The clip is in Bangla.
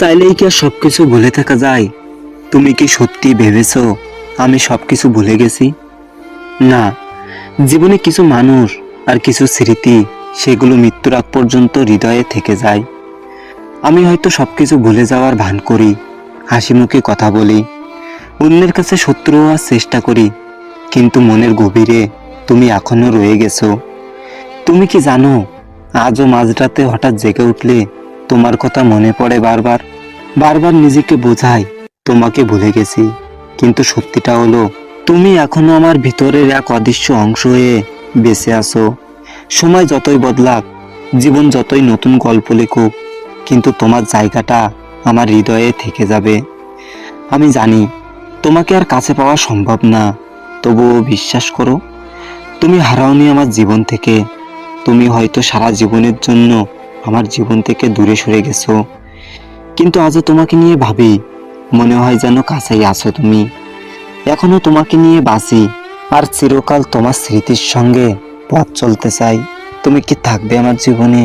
চাইলেই কি আর সবকিছু ভুলে থাকা যায়? তুমি কি সত্যি ভেবেছো আমি সবকিছু ভুলে গেছি? না, জীবনে কিছু মানুষ আর কিছু স্মৃতি সেগুলো মৃত্যুর আগ পর্যন্ত হৃদয়ে থেকে যায়। আমি হয়তো সবকিছু ভুলে যাওয়ার ভান করি, হাসি মুখে কথা বলি, অন্যের কাছে শত্রু হওয়ার চেষ্টা করি, কিন্তু মনের গভীরে তুমি এখনও রয়ে গেছো। তুমি কি জানো, আজও মাঝরাতে হঠাৎ জেগে উঠলে তোমার কথা মনে পড়ে বারবার। বারবার নিজেকে বোঝাই তোমাকে ভুলে গেছি। কিন্তু সত্যিটা হলো, তুমি এখনও আমার ভিতরের এক অদৃশ্য অংশ হয়ে বেঁচে আছো। সময় যতই বদলাক, জীবন যতই নতুন গল্প লেখুক, কিন্তু তোমার জায়গাটা আমার হৃদয়ে থেকে যাবে। আমি জানি, তোমাকে আর কাছে পাওয়া সম্ভব না। তবুও বিশ্বাস করো, তুমি হারাওনি আমার জীবন থেকে। তুমি হয়তো সারা জীবনের জন্য আমার জীবন থেকে দূরে সরে গেছো। কিন্তু আজও তোমাকে নিয়ে ভাবি, মনে হয় যেন কাছেই আছো তুমি। এখনও তোমাকে নিয়ে বাঁচি, আর চিরকাল তোমার স্মৃতির সঙ্গে পথ চলতে চাই। তুমি কি থাকবে আমার জীবনে?